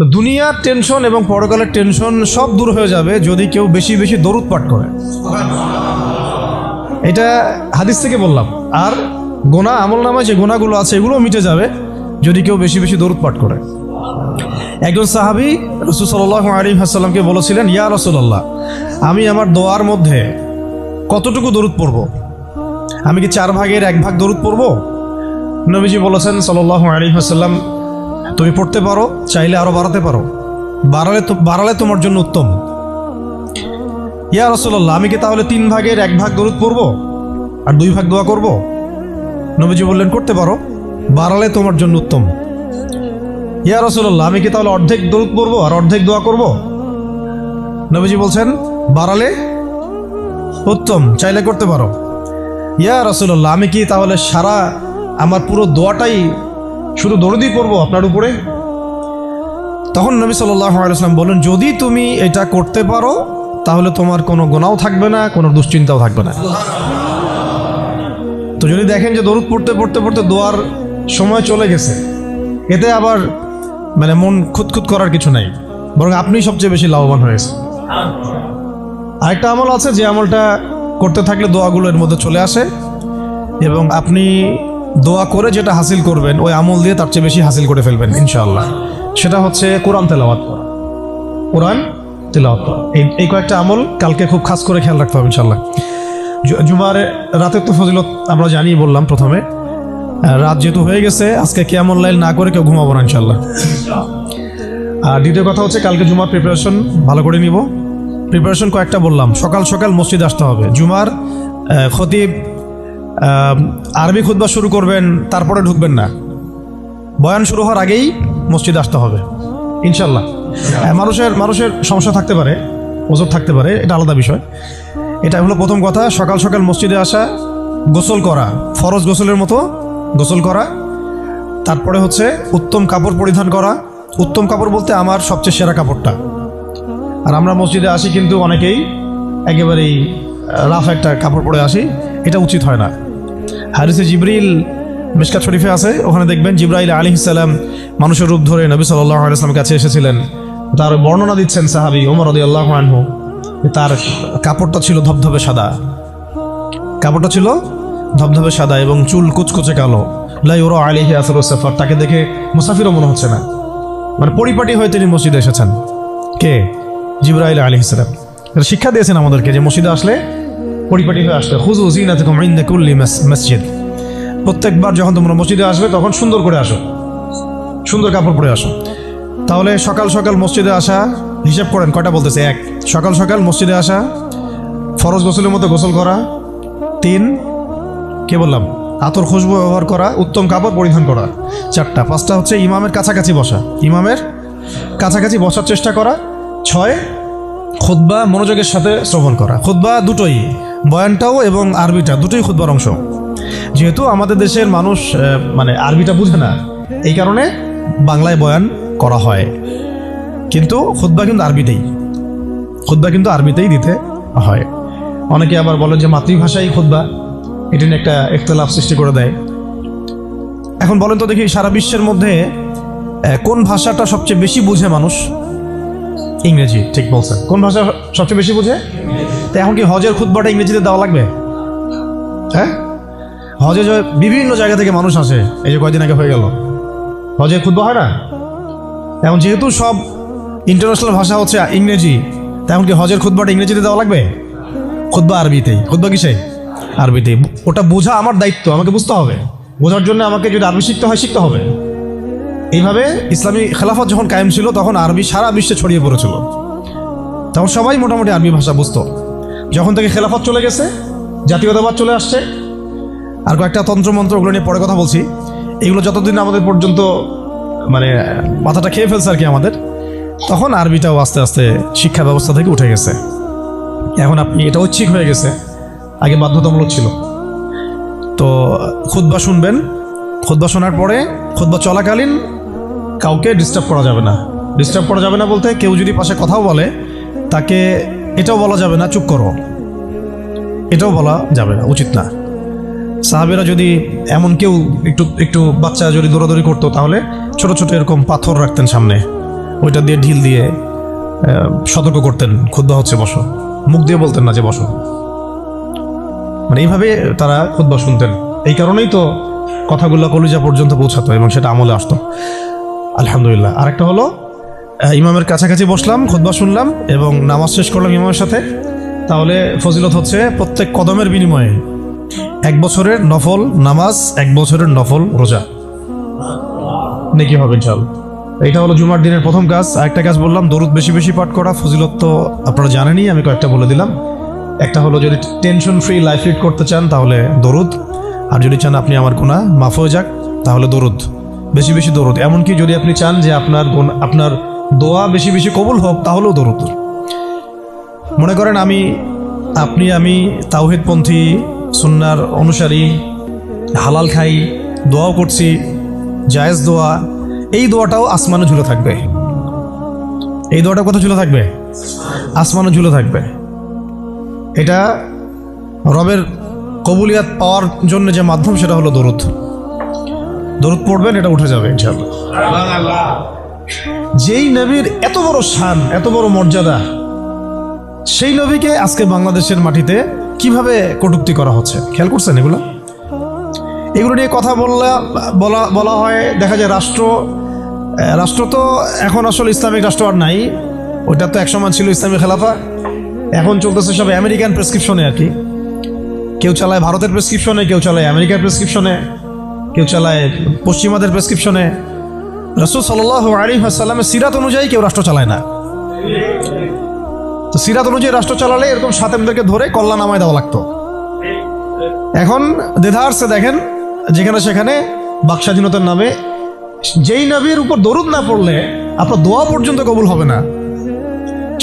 তো দুনিয়ার টেনশন এবং পরকালের টেনশন সব দূর হয়ে যাবে যদি কেউ বেশি বেশি দরুদ পাঠ করে। এটা হাদিস থেকে বললাম। আর গোনা, আমল নামায় যে গোনাগুলো আছে, এগুলো মিটে যাবে যদি কেউ বেশি বেশি দরুদ পাঠ করে। একজন সাহাবি রসুল সাল্লাহ আলী হাসাল্লামকে বলেছিলেন, ইয়া রসুল্লাহ আমি আমার দোয়ার মধ্যে কতটুকু দরুদ পড়ব? আমি কি চার ভাগের এক ভাগ দরুদ পড়ব? নবীজি বলেছেন সাল্লাহ আলী হাসাল্লাম তুমি পড়তে পারো, চাইলে আরও বাড়াতে পারো। বাড়ালে বাড়ালে তোমার জন্য উত্তম। ইয়া রসল্লাহ আমি কি তাহলে তিন ভাগের এক ভাগ দরুদ পড়ব? আর দুই ভাগ দোয়া করব? নবীজি বললেন, করতে পারো। বাড়ালে তোমার জন্য উত্তম। ইয়া রসল্লাহ আমি কি তাহলে অর্ধেক দরুদ পড়ব আর অর্ধেক দোয়া করব? নবীজি বলছেন, বাড়ালে উত্তম, চাইলে করতে পারো। ইয়া রসল্লাহ আমি কি তাহলে সারা আমার পুরো দোয়াটাই শুধু দরুদই করব আপনার উপরে? তখন নবী সাল্লাম বললেন, যদি তুমি এটা করতে পারো, তাহলে তোমার কোনো গোনাও থাকবে না, কোনো দুশ্চিন্তাও থাকবে না। তো যদি দেখেন যে দরুদ পড়তে পড়তে পড়তে দোয়ার সময় চলে গেছে, এতে আবার মানে মন খুঁতখুত করার কিছু নাই, বরং আপনি সবচেয়ে বেশি লাভবান হয়েছে আরেকটা আমল আছে যে আমলটা করতে থাকলে দোয়াগুলো এর মধ্যে চলে আসে, এবং আপনি দোয়া করে যেটা হাসিল করবেন, ওই আমল দিয়ে তার চেয়ে বেশি হাসিল করে ফেলবেন, ইনশাআল্লাহ। সেটা হচ্ছে কোরআন তেলাওয়াত করা। কোরআন তেলাওয়াত করা। এই কয়েকটা আমল কালকে খুব খাস করে খেয়াল রাখতে হবে, ইনশাআল্লাহ। জু- জুমার রাতের তো ফজিলত আমরা জানিয়ে বললাম প্রথমে। রাত যেহেতু হয়ে গেছে, আজকে কেমন লাইল না করে কেউ ঘুমাবো না ইনশাল্লাহ আর দ্বিতীয় কথা হচ্ছে কালকে জুমার প্রিপারেশন ভালো করে নিব। প্রিপারেশন কয়েকটা বললাম। সকাল সকাল মসজিদ আসতে হবে। জুমার খতিব আরবি খুতবা শুরু করবেন তারপরে ঢুকবেন না। বয়ান শুরু হওয়ার আগেই মসজিদ আসতে হবে ইনশাল্লাহ। হ্যাঁ, মানুষের মানুষের সমস্যা থাকতে পারে ওজোর থাকতে পারে এটা আলাদা বিষয়। এটা হলো প্রথম কথা সকাল সকাল মসজিদে আসা গোসল করা ফরজ গোসলের মতো গোসল করা। তারপরে হচ্ছে উত্তম কাপড় পরিধান করা। উত্তম কাপড় বলতে আমার সবচেয়ে সেরা কাপড়টা। আর আমরা মসজিদে আসি কিন্তু অনেকেই একেবারেই রাফ একটা কাপড় পরে আসি এটা উচিত হয় না। হারিসে জিবরিল মিসকাত শরীফে আছে। ওখানে দেখবেন জিব্রাইল আলী ইসাল্লাম মানুষের রূপ ধরে নবী সাল্লাহ কাছে এসেছিলেন। তার বর্ণনা দিচ্ছেন সাহাবি ওমর রদি আল্লাহ আনহু তার কাপড়টা ছিল ধবধবে সাদা। কাপড়টা ছিল ধবধবে সাদা এবং চুল কুচকুচে কালো। লাই ওরা আলিহি আসরুসাফার তাকে দেখে মুসাফিরও মনে হচ্ছে না। মানে পরিপাটি হয়ে তিনি মসজিদে এসেছেন। কে? জিব্রাইল আলী ইসলাম শিক্ষা দিয়েছেন আমাদেরকে যে মসজিদে আসলে পরিপাটি হয়ে আসলে হুজু জিনাতুকুম ইনদা কুল্লি মাস- মসজিদ। প্রত্যেকবার যখন তোমরা মসজিদে আসবে, তখন সুন্দর করে আসো। সুন্দর কাপড় পরে আসো। তাহলে সকাল সকাল মসজিদে আসা, হিসাব করেন, কয়টা বলতেছে? এক। সকাল সকাল মসজিদে আসা, ফরজ গোসলের মতো গোসল করা। তিন, কে বললাম? আতর খুশবু ব্যবহার করা, উত্তম কাপড় পরিধান করা। চারটা। পাঁচটা হচ্ছে ইমামের কাছাকাছি বসা। ইমামের কাছাকাছি বসার চেষ্টা করা। ছয় খুদ্া মনোযোগের সাথে শ্রবণ করা। খুদ্া দুটোই, বয়ানটাও এবং আরবিটা, দুটোই খুদ্বার অংশ। যেহেতু আমাদের দেশের মানুষ মানে আরবিটা বুঝে না, এই কারণে বাংলায় বয়ান করা হয়। কিন্তু খুদ্া কিন্তু আরবিতেই খুদ্া কিন্তু আরবিতেই দিতে হয়। অনেকে আবার বলে যে মাতৃভাষাই খুদ্া এটি নিয়ে একটা একতলাফ সৃষ্টি করে দেয়। এখন বলেন তো দেখি সারা বিশ্বের মধ্যে কোন ভাষাটা সবচেয়ে বেশি বুঝে মানুষ? ইংরেজি, ঠিক বলছেন। কোন ভাষা সবচেয়ে বেশি বুঝে? তো এখন কি হজের খুদ্বাটা ইংরেজিতে দেওয়া লাগবে? হ্যাঁ? হজে বিভিন্ন জায়গা থেকে মানুষ আসে, এই যে কয়দিন আগে হয়ে গেল। হজে খুদ্া হয় না? এখন যেহেতু সব ইন্টারন্যাশনাল ভাষা হচ্ছে ইংরেজি, তা এখন কি হজের খুদ্বাটা ইংরেজিতে দেওয়া লাগবে? খুদ্া আরবিতেই। খুদ্া কিসে? আরবিতেই। ওটা বোঝা আমার দায়িত্ব, আমাকে বুঝতে হবে। বোঝার জন্য আমাকে যদি আরবি শিখতে হয়, শিখতে হবে। এইভাবে ইসলামী খেলাফত যখন কায়েম ছিল, তখন আরবি সারা বিশ্বে ছড়িয়ে পড়েছিল। তখন সবাই মোটামুটি আরবি ভাষা বুঝতো। যখন থেকে খেলাফত চলে গেছে, জাতীয়তাবাদ চলে আসছে। আর কয়েকটা তন্ত্রমন্ত্র ওগুলো নিয়ে পরে কথা বলছি। এগুলো যতদিন আমাদের পর্যন্ত মানে মাথাটা খেয়ে ফেলছে আর কি আমাদের, তখন আরবিটাও আস্তে আস্তে শিক্ষা ব্যবস্থা থেকে উঠে গেছে। এখন আপনি এটা ঐচ্ছিক হয়ে গেছে। আগে বাধ্যতামূলক ছিল। তো খুদ্া শুনবেন। খুদ্া শোনার পরে খুদ্া চলাকালীন কাউকে ডিস্টার্ব করা যাবে না। ডিস্টার্ব করা যাবে না বলতে কেউ যদি পাশে কথাও বলে, তাকে এটাও বলা যাবে না, চুপ করো। এটাও বলা যাবে না, উচিত না। সাহাবেরা যদি এমন কেউ একটু একটু বাচ্চা যদি দৌড়াদৌড়ি করতো, তাহলে ছোট ছোট এরকম পাথর রাখতেন সামনে। ওইটা দিয়ে ঢিল দিয়ে সতর্ক করতেন, খুদ্া হচ্ছে বসো। মুখ দিয়ে বলতেন না যে বসো। মানে এইভাবে তারা খুদ্া শুনতেন। এই কারণেই তো কথাগুলো কলিজা পর্যন্ত পৌঁছাতো এবং সেটা আমলে আসতো। আলহামদুলিল্লাহ। আরেকটা হলো ইমামের কাছাকাছি বসলাম খুদ্া শুনলাম এবং নামাজ শেষ করলাম ইমামের সাথে। তাহলে ফজিলত হচ্ছে, প্রত্যেক কদমের বিনিময়ে এক বছরের নফল নামাজ, এক বছরের নফল রোজা। নাকি হবে ইনশাল এটা হলো জুমার দিনের প্রথম কাজ। আরেকটা কাজ বললাম, দরুদ বেশি বেশি পাঠ করা, ফজিলত তো আপনারা জানেনই, আমি কয়েকটা বলে দিলাম। একটা হলো, যদি টেনশন ফ্রি লাইফ লিড করতে চান, তাহলে দরুদ। আর যদি চান আপনি আমার গুণা মাফ হয়ে যাক, তাহলে দরুদ। বেশি বেশি দরুদ। এমনকি যদি আপনি চান যে আপনার আপনার দোয়া বেশি বেশি কবুল হোক, তাহলেও দরুদ। মনে করেন আমি, আপনি, আমি তাওহিদপন্থী, সুন্নার অনুসারী, হালাল খাই, দোয়াও করছি, জায়েজ দোয়া, এই দোয়াটাও আসমানে ঝুলে থাকবে। এই দোয়াটা কোথায় ঝুলে থাকবে? আসমানে ঝুলে থাকবে। এটা রবের কবুলিয়াত পাওয়ার জন্য যে মাধ্যম, সেটা হলো দরুদ। দরুদ পড়বেন এটা উঠে যাবে ইনশাল্লাহ যেই নবীর এত বড় শান এত বড় মর্যাদা সেই নবীকে আজকে বাংলাদেশের মাটিতে কীভাবে কটুক্তি করা হচ্ছে? খেয়াল করছেন এগুলো? এগুলো নিয়ে কথা বললে বলা বলা হয় দেখা যায় রাষ্ট্র রাষ্ট্র তো এখন আসলে ইসলামিক রাষ্ট্র আর নাই। ওইটা তো একসময় ছিল ইসলামিক খেলাফা এখন চলতেছে সব আমেরিকান প্রেসক্রিপশনে আর কি। কেউ চালায় ভারতের প্রেসক্রিপশনে কেউ চালায় আমেরিকার প্রেসক্রিপশনে। কেউ চালায়, পশ্চিমাদের প্রেসক্রিপশনে রসুল সাল আলী সিরাত অনুযায়ী কেউ রাষ্ট্র চালায় না। তো সিরাত অনুযায়ী রাষ্ট্র চালালে এরকম সাতেমদেরকে ধরে কল্যাণ নামায় দেওয়া লাগতো। এখন দেধারসে দেখেন, যেখানে সেখানে বাক স্বাধীনতার নামে যেই নবীর উপর দরুদ না পড়লে আপনার দোয়া পর্যন্ত কবুল হবে না।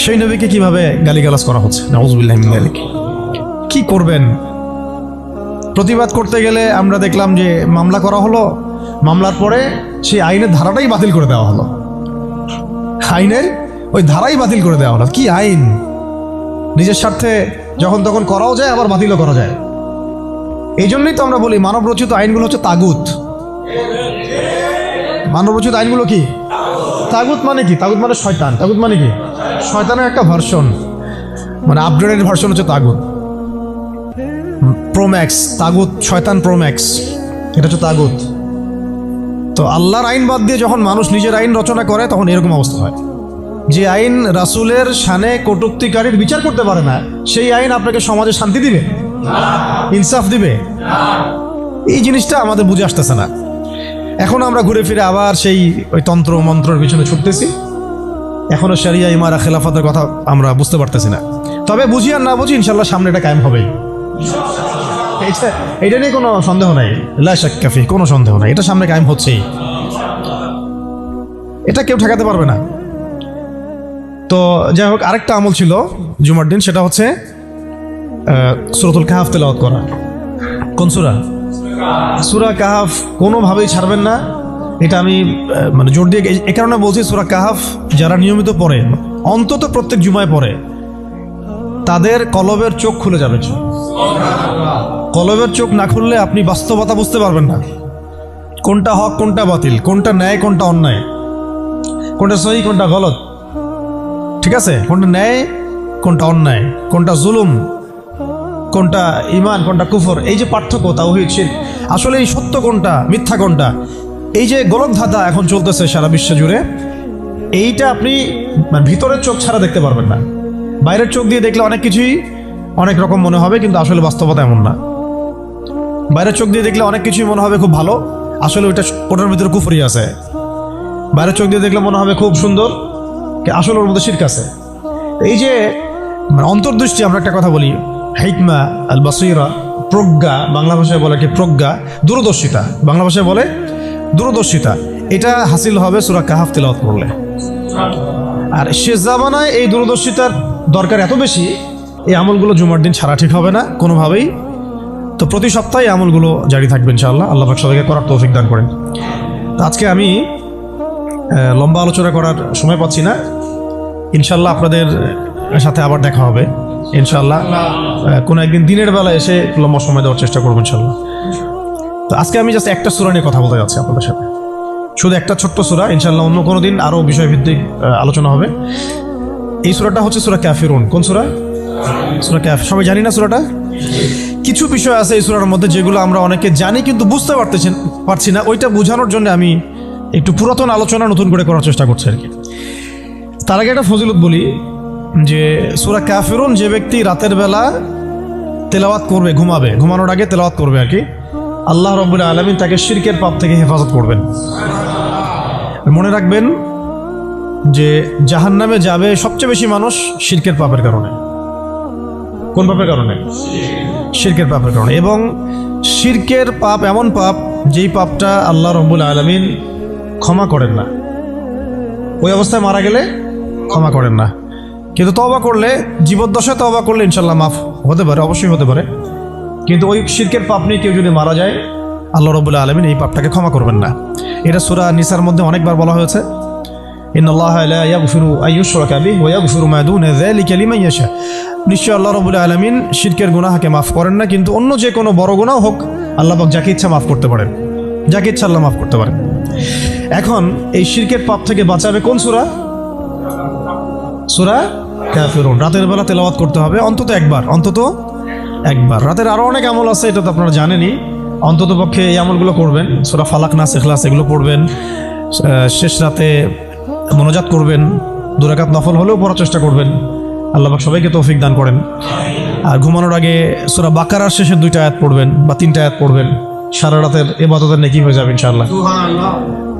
সেই নবীকে কীভাবে গালিগালাজ করা হচ্ছে? মিন কি করবেন? প্রতিবাদ করতে গেলে আমরা দেখলাম যে মামলা করা হলো। মামলার পরে সেই আইনের ধারাটাই বাতিল করে দেওয়া হলো। আইনের ওই ধারাই বাতিল করে দেওয়া হলো। কি আইন? নিজের স্বার্থে যখন তখন করাও যায়, আবার বাতিলও করা যায়। এই জন্যই তো আমরা বলি মানব রচিত আইনগুলো হচ্ছে তাগুত। মানব রচিত আইনগুলো কি? তাগুত মানে কি? তাগুত মানে শয়তান। তাগুত মানে কি? শয়তানের একটা ভার্সন। মানে আপগ্রেডেড ভার্সন হচ্ছে তাগুত। প্রোম্যাক্স তাগুত, শয়তান প্রোম্যাক্স এটা হচ্ছে তাগুত। তো আল্লাহর আইন বাদ দিয়ে যখন মানুষ নিজের আইন রচনা করে, তখন এরকম অবস্থা হয়। যে আইন রাসূলের শানে কটুক্তিকারীর বিচার করতে পারে না, সেই আইন আপনাকে সমাজে শান্তি দিবে? ইনসাফ দিবে? এই জিনিসটা আমাদের বুঝে আসতেছে না। এখন আমরা ঘুরে ফিরে আবার সেই ওই তন্ত্র মন্ত্রের পিছনে ছুটতেছি। এখনও সারিয়া ইমারা, খেলাফতের কথা আমরা বুঝতে পারতেছি না। তবে বুঝি আর না বুঝি, ইনশাল্লাহ সামনে এটা কায়েম হবেই। এটা নিয়ে কোনো সন্দেহ নাই। লাশাক্কাফি কোনো সন্দেহ নাই। এটা সামনে কায়েম হচ্ছেই এটা কেউ ঠেকাতে পারবে না। তো যাই হোক, আরেকটা আমল ছিল জুমার দিন, সেটা হচ্ছে সুরতুল কাহাফ তেলাওয়াত করা। কোন সুরা? সুরা কাহাফ কোনোভাবেই ছাড়বেন না। এটা আমি মানে জোর দিয়ে এ কারণে বলছি, সুরা কাহাফ যারা নিয়মিত পড়ে, অন্তত প্রত্যেক জুমায় পড়ে, তাদের কলবের চোখ খুলে যাবে। কলবের চোখ না খুললে আপনি বাস্তবতা বুঝতে পারবেন না। কোনটা হক, কোনটা বাতিল? কোনটা ন্যায়, কোনটা অন্যায়? কোনটা সহি, কোনটা গলত? ঠিক আছে? কোনটা ন্যায়, কোনটা অন্যায়? কোনটা জুলুম? কোনটা ইমান কোনটা কুফর? এই যে পার্থক্য, তাওহিদ, শিরক, আসলে এই সত্য কোনটা, মিথ্যা কোনটা? এই যে গোলক ধাঁধা এখন চলতেছে সারা বিশ্ব জুড়ে, এইটা আপনি মানে ভিতরের চোখ ছাড়া দেখতে পারবেন না। বাইরের চোখ দিয়ে দেখলে অনেক কিছুই অনেক রকম মনে হবে, কিন্তু আসলে বাস্তবতা এমন না। বাইরের চোখ দিয়ে দেখলে অনেক কিছুই মনে হবে খুব ভালো। আসলে ওইটা ওটার ভিতরে কুফরি আছে। বাইরের চোখ দিয়ে দেখলে মনে হবে খুব সুন্দর আসলে ওর মধ্যে শির্ক আছে। এই যে মানে অন্তর্দৃষ্টি আমরা একটা কথা বলি, হেকমা আল বাসিরা প্রজ্ঞা, বাংলা ভাষায় বলে কি প্রজ্ঞা, দূরদর্শিতা। বাংলা ভাষায় বলে দূরদর্শিতা। এটা হাসিল হবে সুরা কাহাফ তেলাওয়াত করলে। আর শেষ জামানায় এই দূরদর্শিতার দরকার এত বেশি, এই আমলগুলো জুমার দিন ছাড়া ঠিক হবে না, কোনোভাবেই। তো প্রতি সপ্তাহে আমলগুলো জারি থাকবে ইনশাআল্লাহ। আল্লাহ পাক সবাইকে করার তৌফিক দান করেন। তো আজকে আমি লম্বা আলোচনা করার সময় পাচ্ছি না। ইনশাল্লাহ আপনাদের সাথে আবার দেখা হবে। ইনশাল্লাহ কোনো একদিন দিনের বেলা এসে লম্বা সময় দেওয়ার চেষ্টা করব ইনশাল্লাহ তো আজকে আমি জাস্ট একটা সুরা নিয়ে কথা বলতে যাচ্ছি আপনাদের সাথে। শুধু একটা ছোট্ট সুরা ইনশাল্লাহ অন্য কোনো দিন আরও বিষয়ভিত্তিক আলোচনা হবে। এই সুরাটা হচ্ছে সুরা ক্যাফিরুন কোন সুরা? সুরা ক্যাফ সবাই জানি না সুরাটা? কিছু বিষয় আছে এই সুরার মধ্যে যেগুলো আমরা অনেকে জানি কিন্তু বুঝতে পারতেছেন পারছি না। ওইটা বোঝানোর জন্য আমি একটু পুরাতন আলোচনা নতুন করে করার চেষ্টা করছি আর কি। তার আগে একটা ফজিলত বলি যে সুরা ক্যাফিরুন যে ব্যক্তি রাতের বেলা তেলাওয়াত করবে, ঘুমাবে, ঘুমানোর আগে তেলাওয়াত করবে আর কি, আল্লাহ রব্বুল আলমিন তাকে শিরকের পাপ থেকে হেফাজত করবেন। মনে রাখবেন যে জাহান্নামে যাবে সবচেয়ে বেশি মানুষ শিরকের পাপের কারণে। কোন পাপের কারণে? শিরকের পাপের কারণে এবং শিরকের পাপ এমন পাপ, যেই পাপটা আল্লাহ রব্বুল আলমিন ক্ষমা করেন না। ওই অবস্থায় মারা গেলে ক্ষমা করেন না। কিন্তু তবা করলে, জীবদ্দশায় তবা করলে ইনশাল্লাহ মাফ হতে পারে, অবশ্যই হতে পারে। কিন্তু ওই শিরকের পাপ নিয়ে কেউ যদি মারা যায়, আল্লাহ রবুল্লাহ আলমিন এই পাপটাকে ক্ষমা করবেন না। এটা সুরা নিসার মধ্যে অনেকবার বলা হয়েছে। ইন আল্লাহ লা ইয়াগফিরু আন ইউশরাকা বিহি ওয়া ইয়াগফিরু মা দুনা যালিকা লিমান ইয়াশা নিশ্চয় আল্লাহ রবুল্লাহ আলমিন শিরকের গুনাহকে মাফ করেন না, কিন্তু অন্য যে কোনো বড় গুনাহ হোক, আল্লাহ পাক যাকে ইচ্ছা মাফ করতে পারেন। যাকে ইচ্ছা আল্লাহ মাফ করতে পারেন। এখন এই শিরকের পাপ থেকে বাঁচাবে কোন সুরা? সুরা কাফিরুন। রাতের বেলা তেলাওয়াত করতে হবে, অন্তত একবার অন্তত একবার। রাতের আরও অনেক আমল আছে, এটা তো আপনারা জানেনই। অন্তত পক্ষে এই আমলগুলো করবেন। সুরা ফালাক নাস এখলাস এগুলো পড়বেন। শেষ রাতে মনোজাত করবেন, দুরাকাত নফল হলেও পড়ার চেষ্টা করবেন। আল্লাহ পাক সবাইকে তৌফিক দান করেন। আর ঘুমানোর আগে সুরা বাকারার শেষের দুইটা আয়াত পড়বেন বা তিনটা আয়াত পড়বেন। সারা রাতের এবাদতের নেকি হয়ে যাবে ইনশাআল্লাহ।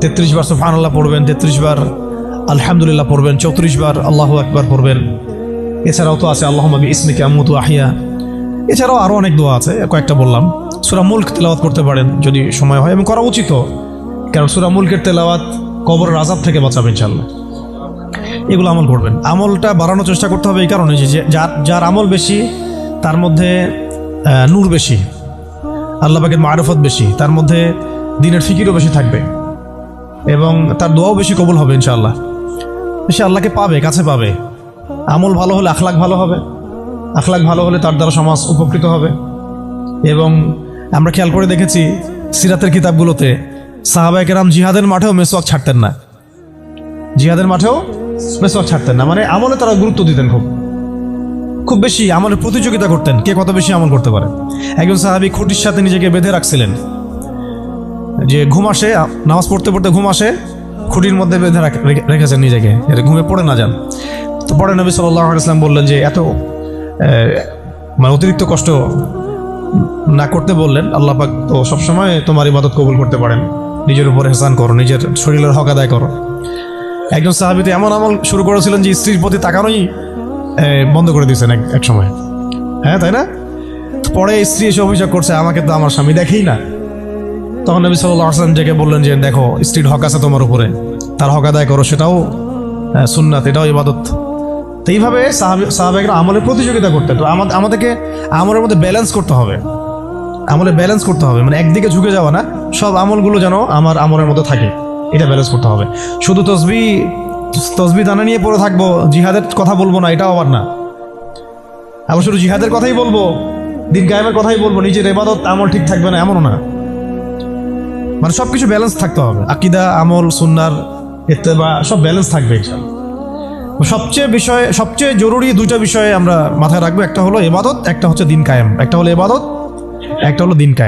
তেত্রিশ বার সুফান আল্লাহ পড়বেন, তেত্রিশ বার আলহামদুলিল্লাহ পড়বেন, চৌত্রিশ বার আল্লাহ একবার পড়বেন। এছাড়াও তো আছে আল্লাহ মাবি ইসমিকে আমুতু আহিয়া এছাড়াও আরও অনেক দোয়া আছে, কয়েকটা বললাম। সুরা মুল্ক তেলাওয়াত করতে পারেন যদি সময় হয় এবং করা উচিত। কারণ সুরা মুলকের তেলাওয়াত কবর আজাব থেকে বাঁচাবে ইনশাল্লাহ এগুলো আমল করবেন। আমলটা বাড়ানোর চেষ্টা করতে হবে এই কারণে যে যার যার আমল বেশি, তার মধ্যে নূর বেশি, আল্লাহ পাকের মারফত বেশি, তার মধ্যে দিনের ফিকিরও বেশি থাকবে এবং তার দোয়াও বেশি কবল হবে ইনশাআল্লাহ। সে আল্লাহকে পাবে, কাছে পাবে। আমল ভালো হলে আখলাক ভালো হবে। আখলাক ভালো হলে তার দ্বারা সমাজ উপকৃত হবে। এবং আমরা খেয়াল করে দেখেছি সিরাতের কিতাবগুলোতে সাহাবাহিকেরাম জিহাদের মাঠেও মেসওয়াক ছাড়তেন না। জিহাদের মাঠেও মেসওয়াক ছাড়তেন না। মানে আমলে তারা গুরুত্ব দিতেন খুব। খুব বেশি আমলের প্রতিযোগিতা করতেন। কে কত বেশি আমল করতে পারে? একজন সাহাবি খুঁটির সাথে নিজেকে বেঁধে রাখছিলেন। যে ঘুম আসে, নামাজ পড়তে পড়তে ঘুম আসে, খুঁটির মধ্যে বেঁধে রাখ- রেখে- রেখেছেন নিজেকে। ঘুমে পড়ে না যান। তো পরে নবী সাল্লাহ ইসলাম বললেন যে, এত মানে অতিরিক্ত কষ্ট না করতে বললেন। আল্লাহ পাক তো সবসময় তোমার ইবাদত কবুল করতে পারেন। নিজের উপর হেসান করো, নিজের শরীরের হক আদায় করো। একজন সাহাবিতে এমন আমল শুরু করেছিলেন যে স্ত্রীর প্রতি তাকানোই বন্ধ করে দিয়েছেন এক এক সময়। হ্যাঁ তাই না? পরে স্ত্রী এসে অভিযোগ করছে, আমাকে তো আমার স্বামী দেখেই না। তখন নবী সাল্লাহ আসলাম ডেকে বললেন যে, দেখো, স্ত্রীর হক আছে তোমার উপরে। তার হক আদায় করো, সেটাও সুন্নাত, এটাও ইবাদত। তো এইভাবে সাহাবি- সাহাবাহিকরা আমলের প্রতিযোগিতা করতে তো আমাদের আমাদেরকে আমলের মধ্যে ব্যালেন্স করতে হবে। আমলে ব্যালেন্স করতে হবে। মানে একদিকে ঝুঁকে যাওয়া না, সব আমলগুলো যেন আমার আমলের মধ্যে থাকে। এটা ব্যালেন্স করতে হবে। শুধু তসবি তসবি দানা নিয়ে পড়ে থাকব, জিহাদের কথা বলব না, এটাও আবার না। আবার শুধু জিহাদের কথাই বলব দিন গায়েবের কথাই বলব, নিজের এবাদত আমল ঠিক থাকবে না, এমনও না। মানে সব কিছু ব্যালেন্স থাকতে হবে। আকিদা, আমল, সুন্নার ইত্তেবা, সব ব্যালেন্স থাকবে। সবচেয়ে বিষয়, সবচেয়ে জরুরি দুইটা বিষয়ে আমরা মাথায় রাখব। একটা হলো এবাদত একটা হচ্ছে দিন কায়েম। একটা হলো এবাদত একটা হলো দিন কায়েম